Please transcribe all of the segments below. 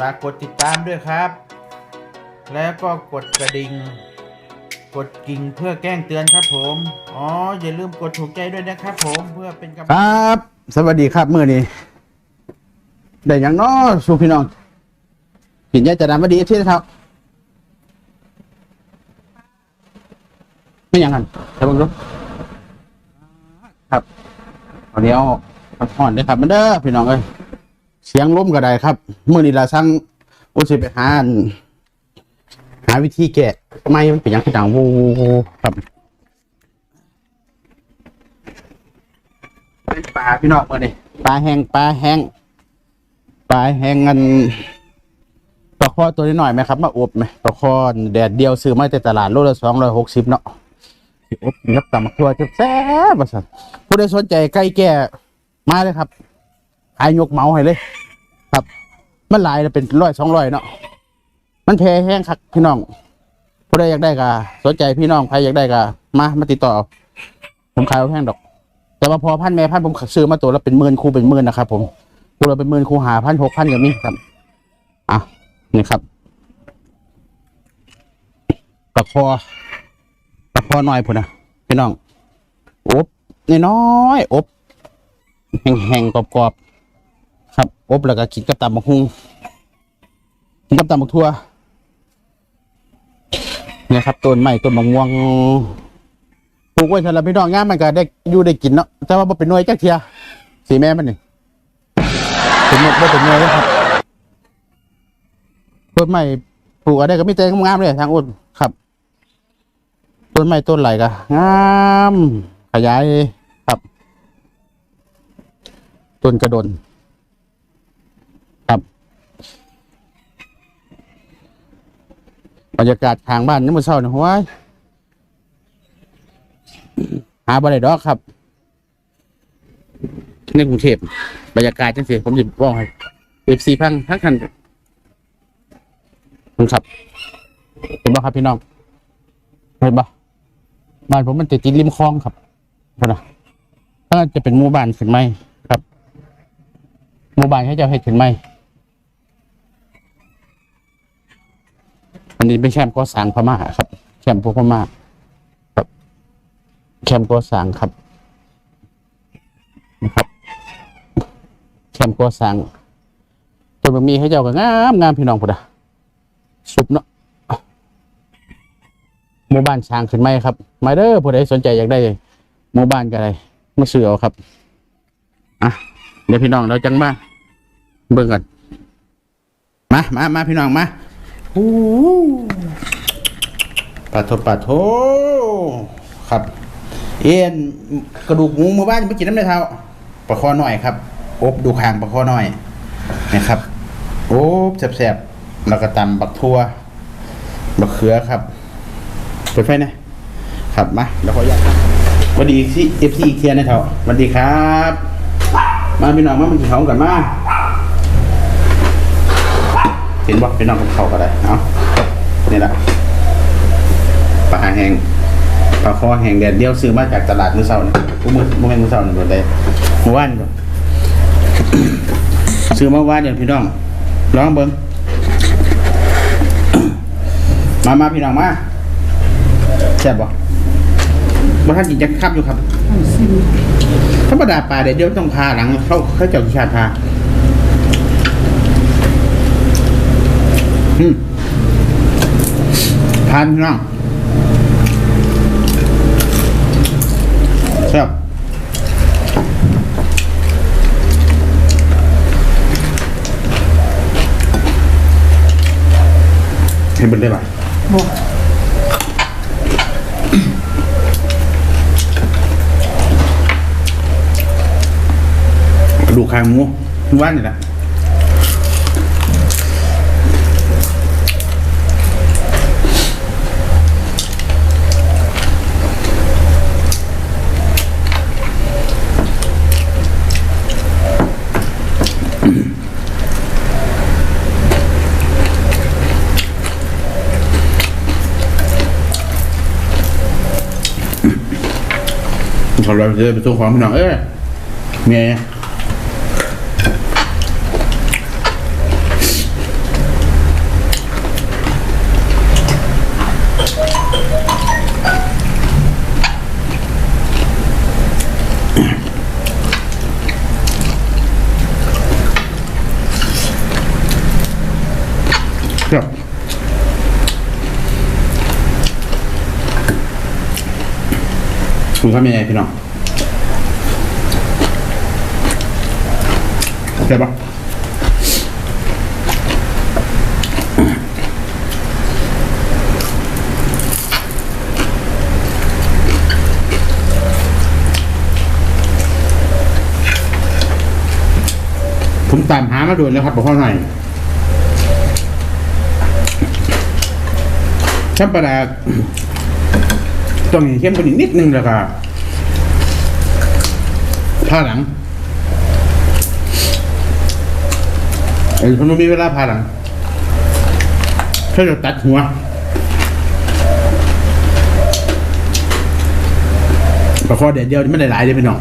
ฝากกดติดตามด้วยครับ แล้วก็กดกระดิ่ง กดกิ่งเพื่อแจ้งเตือนครับผม อ๋อ อย่าลืมกดถูกใจด้วยนะครับผมเพื่อเป็นกำลังครับ สวัสดีครับมื่อนี้ได้อย่างน้อสู่พี่น้องกินยาจะดำมาดีที่เท่าไม่อย่างนั้นใช่บ้างรูครับตอนนี้เอาพักผ่อนด้วยครับมันเด้อพี่น้องเอ้ย เสียงล้มก็ได้ครับมื่อนี้เราสั่งอุสิไปหาอันหาวิธีแก้ไม่มันเป็นอย่างที่ดังวูวูครับเป็นปลาพี่น้องมาดิปลาแห้งปลาแห้งปลาแห้งกันปลาคอตัวนี้หน่อยไหมครับ มาอบไหมปลาคอแดดเดียวซื้อมาจากตลาดโลละสองร้อยหกสิบเนาะสิอบนับตำมักทั่วจะแซ่บประสันผู้ใดสนใจไก่แก่มาเลยครับ ขายยกเมาให้เลย ครับ มันหลายเป็นร้อยสองร้อยเนาะมันแพแห้งคักพี่น้องผู้ใดอยากได้ก็สนใจพี่น้องใครอยากได้ก็มามาติดต่อ ผมขายเอาแพงดอก แต่ว่าพอพันแม่พันผมซื้อมาตัวละเป็นหมื่นคูเป็นหมื่นนะครับผมตัวละเป็นหมื่นคูหาพันหกพันอย่างนี้ครับอะนี่ครับตะคอตะคอหน่อยพุ่นนะพี่น้องอบน้อยๆอบแห้งๆกรอบๆครับ อบแล้วก็กินกับตำบักฮุงกินกับตำบักทั่วเนี่ยครับต้นไม้ต้นมะม่วงปลูกไว้สำหรับพี่น้องงามมันก็ได้อยู่ได้กินเนาะแต่ว่าบ่เป็นหน่วยจักเทียสีแม่มันนี่เป็นหมดบ่เป็นหน่วยเลยครับต้นไม้ปลูกอะไรก็มีแต่งามเลยทางอุ่นครับต้นไม้ต้นไหลก็งามขยายครับ ต้นกระดนครับ บรรยากาศทางบ้านนี่มันเศร้านี่ยโว้ยหาบ่ได้ดอกครับในกรุงเทพบรรยากาศจังสิผมจะบอกให้เอฟซีพังทั้งคันคุณครับ เห็นบ่ครับพี่น้อง เห็นบ่บ้านผมมันติดติดริมคลองครับพนะถ้าจะเป็นหมู่บ้านขึ้นไหมครับหมู่บ้านให้เจ้าให้ขึ้นไหม นี้เป็นแคมป์ก่อสร้างพม่าครับ แคมป์พวกพม่าแคมป์กัวสร้างครับนะครับ แคมป์กัวสร้างต้นบะหมี่ให้เจ้าก็งามงามพี่น้องพุทธะสุบเนาะหมู่บ้านช้างขึ้นไหมครับ มาเด้อผู้ใดสนใจอยากได้หมู่บ้านก็ได้มาซื้อเอาครับอะเดี๋ยวพี่น้องเราจังมาเบิ่งกันมามามาพี่น้องมา โอ้ปาโทปาโทครับ เอ็นกระดูกหมูมู่บ้านไม่กินน้ำในเท้าปลาคอหน่อยครับ อบดูคางปลาคอหน่อยนะครับโอ้แสบๆแล้วก็ตำบักทั่วบักเขือครับเปิดไฟนะครับมาแล้วขออนุญาตสวัสดีซีเอฟซีเทียนในเท้าสวัสดีครับ มาพี่น้องมามันกินข้าวกันมา ห็นว่าพี่น้องกับเขาก็ได้เอาะนี่แหละปลาแห้งปลาคอแห้งแดดเดียวซื้อมาจากตลาดมือเช้านี่กูมือมือแม่นมือเช้านี่บ่ได้เมื่อวานบ่ซื้อมาว่านเดี๋ยวพี่น้องลองเบิ่งมามาพี่น้องมาแซ่บบ่บ่ทันกินจักครับอยู่ครับธรรมดาปลาแดดเดียวต้องพาหลังเขาเขาเจ้าชาติพา อืมทานพี่น้องครับให้เบิดได้ป่ะกระดูกคางหมูว่านนี่แหละ เขาเราจะไปส่งของพี่น้องเอ้ยเมีย คุณครับยังไงพี่น้องใช่ปะผมตามหามาดูแล้วครับพ่อหน่อยช่างประดา ต้องเข้มกว่านี้นิดนึงแล้วก็ผ้าหลังไอ้คนนู้นมีเวลาผ้าหลังถ้าจะตัดหัวปลาคอเด็ดเดียวไม่ได้หลายเลยพี่น้อง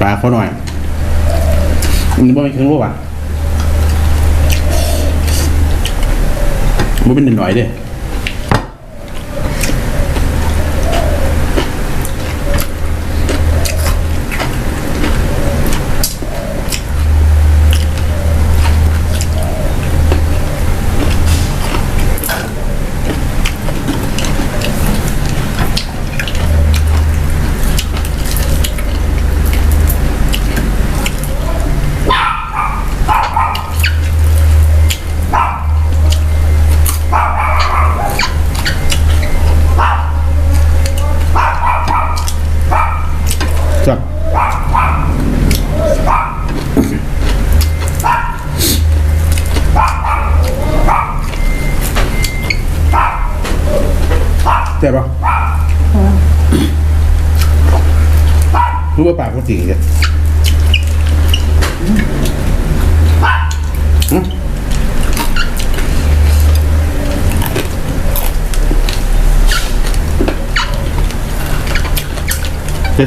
ปลาคอหน่อยมันไม่เป็นเครื่องรู้ป่ะมันเป็นหน่อยเด้ จับเจ็บปะรู้ว่าปากเขาจีเนี่ยหึ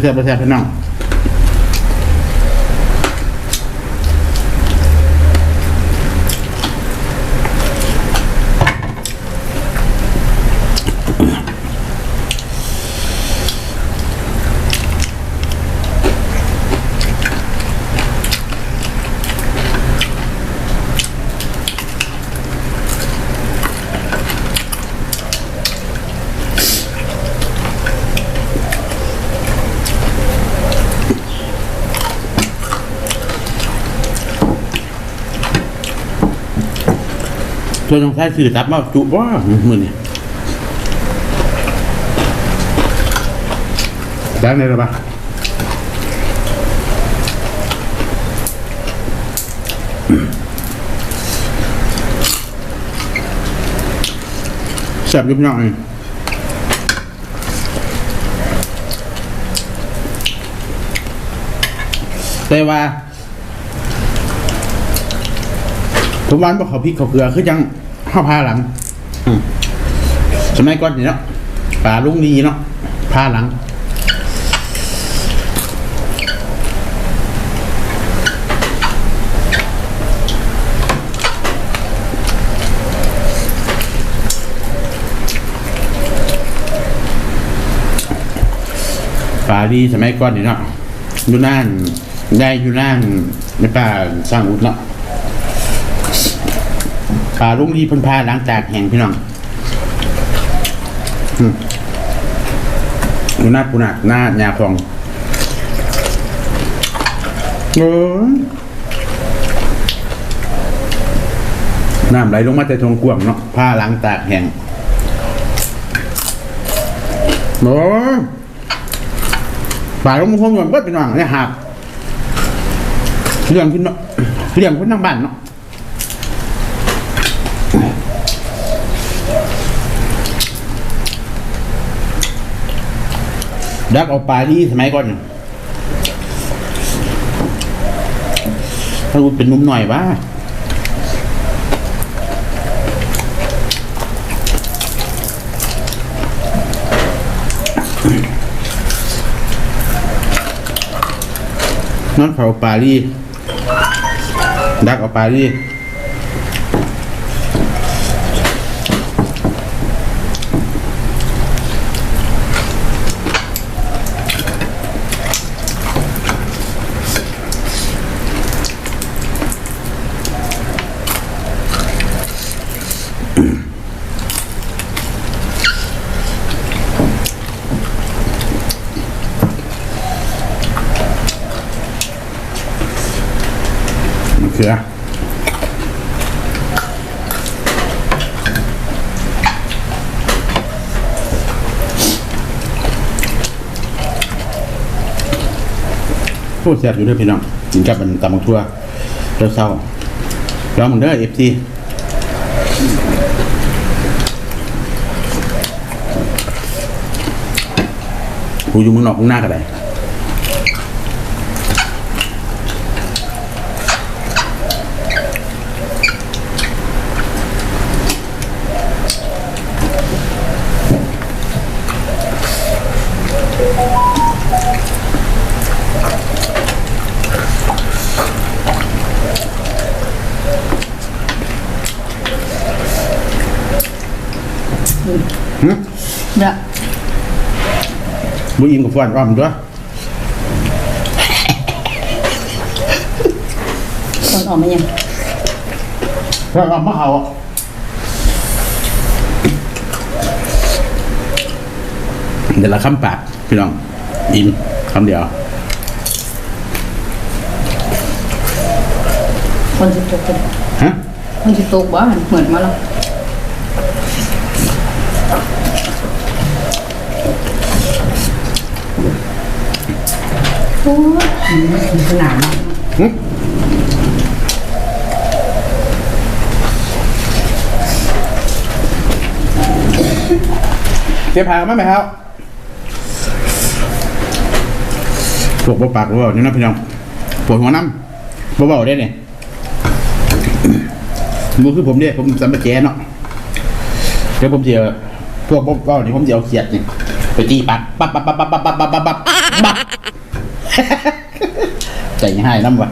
เจ็บเจ็บเจ็บพี่น้อง ตัวน้องใชายสื่อตับมาจุบ่ามือนี่ได้ไหมล่ะปะแซ่บยุ่บย่องเองแต่ว่า ทุกวันบอกเขาพริกเขาเกลือคือจังข้าวพาหลังอืมสมัยก่อนนี่เนาะป่าลุงนีเนาะพาหลังป่าดีสมัยก่อนนี่เนาะอยู่น่านได้อยู่น่านในป่าสร้างอุดเนาะ ป่าลุงดีพันพาหลังจากแห่งพี่น้องอืมดูหน้าปูนักหน้าหยาฟองโอ้ยน้ำไหลลงมาแต่ทงกวงเนาะผ้าหลังตากแห้งโอ้ยป่าลุงคงเหมือนก็เป็นหวังเนี่ยหักเรื่องขึ้นเนาะเรื่องคนทางบ้านเนาะ ดักเอาปลาที่สมัยก่อนถ้ากูเป็นนุ่มหน่อยบ้านั่นเขาปลาลีดักเอาปลาลี เขือพูดแซ่บอยู่เด้วยพี่น้องกินกับมันตำบักทั่วเศร้าๆลองมันเด้อเอฟซีกูอยู่เมืองนอกเมืองหน้าก็ได้ เนี่ยบุยิมกับฟอนอ้อมด้วยคนออกมายังฟอนอ้อมมะเขาเดี๋ยวละคำปากพี่น้องอินคำเดียว คนสิตกกันฮะคนสิตกบ้านเหมือนมาแล้ว โอ้ยมันขนาดนั้นหึเจ็บหางไหมไหมครับพวกบ่ปากบ่เบานี่นะพี่น้องปวดหัวน้ำบ่เบาได้เนี่ยมือคือผมเนี่ยผมสัมปะแจเนาะเดี๋ยวผมเจีย พวกบ่เบานี่ผมเจียวเขียดนี่ไปตีปัดปั๊บปั๊บปั๊บปั๊บปั๊บปั๊บปั๊บปั๊บปั๊บปั๊บใจให้น้ำวะ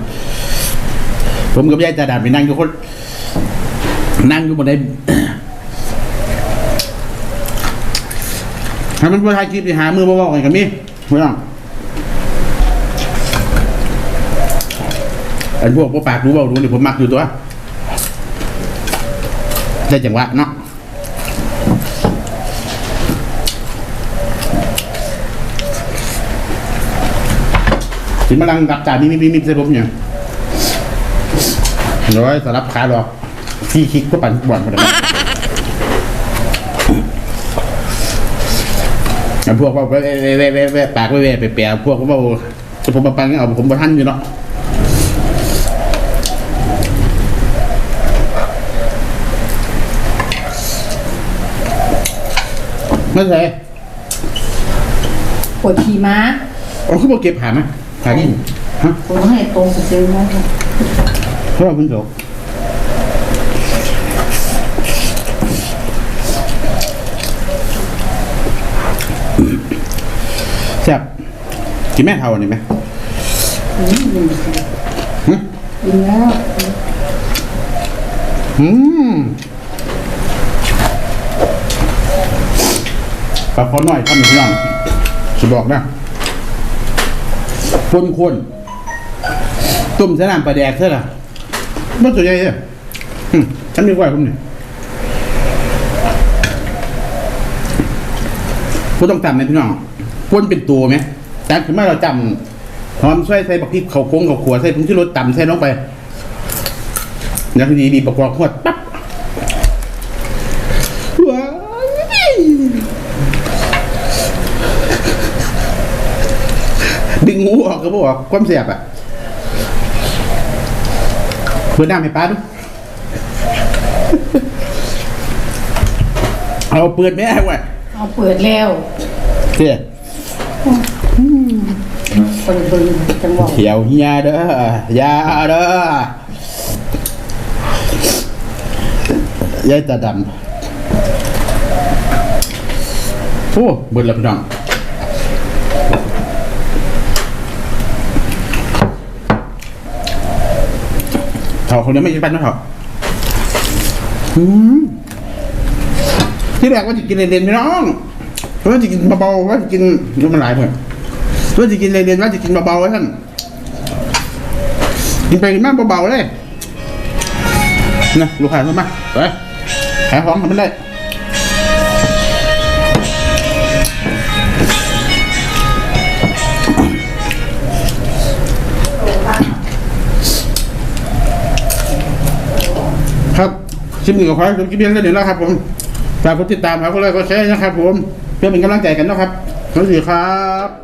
ผมกับยายตาดานไปนั่งอยู่คน นั่งอยู่บนไดถ้ามันพอถ่ายคลิปไปหามือมาบอกกันกับมี่ไม่ต้องอันพวกพวกปากรู้เบารู้นี่ผมมักอยู่ตัวได้จังหวะเนาะ ถึงมาลังกับจ่ามีมีมีมีใส่ผมเนี่ยร้อยสารบขาดอกพี่คิกก็ปั่นบ่อนมาเลยอันพวกว่าเว้เว้เว้เว้เว้ปากเว้เว้ไปแปลพวกก็ว่าจะผมมาปังเอาผมมาทันอยู่เนาะไม่ใช่ปวดขี่ม้าเอาขึ้นมาเก็บหาไหม หาดิฮะผมให้ตรงไปซื้อมาค่ะเพราะว่ามันโสแซ่บกินแม่เท่าอันนี้ไหมอืมยินดีหึยินแล้วอืมปลาคอน้อยทำหนึ่งอย่างจะบอกนะ คนคนๆต้มสนามปลาแดกเท่าไหร่ไม่ตัวใหญ่เลยอืมฉันมีไว้ผมเนี่ยผู้ต้องจำไหมพี่น้องพ่นเป็นตัวไหมแต่คือไม่เราจำหอมใส่ใส่บักพริกเขาโค้งเขาขัวใส่ผงที่รสต่ำใส่ลงไปแล้วทีนี้ดีประกอบขวดปั๊บว้า ดึงงูออกก็บอกความเสียบอะเพื่อนน้ำให้ป้าดูเอาเปิดแม่ไว้เอาเปิดแล้วเสียคนเบิ่งจังหวะเขียวเฮียเด้อยาเด้อยายตาดำโอ้เบิดแล้วพี่น้อง เถาคนนี้ไม่ใช่ปั้นนะเถาอืมที่แรกว่าจะกินเรียนๆพี่น้องว่าจะกินเบาๆว่าจะกินนี่มันหลายเพื่อนว่าจะกินเรียนๆว่าจะกินเบาๆไว้ท่านกินไปกินมากเบาๆเลยนะลูกค้าเข้ามาไปขายของทำมันได้ ชิมหนึ่งกับควายผมกินเบียร์กันเดี๋ยวแล้วครับผมฝากกดติดตามครับกดไลค์กดแชร์นะครับผม เพื่อเป็นกำลังใจกันนะครับสวัสดีครับ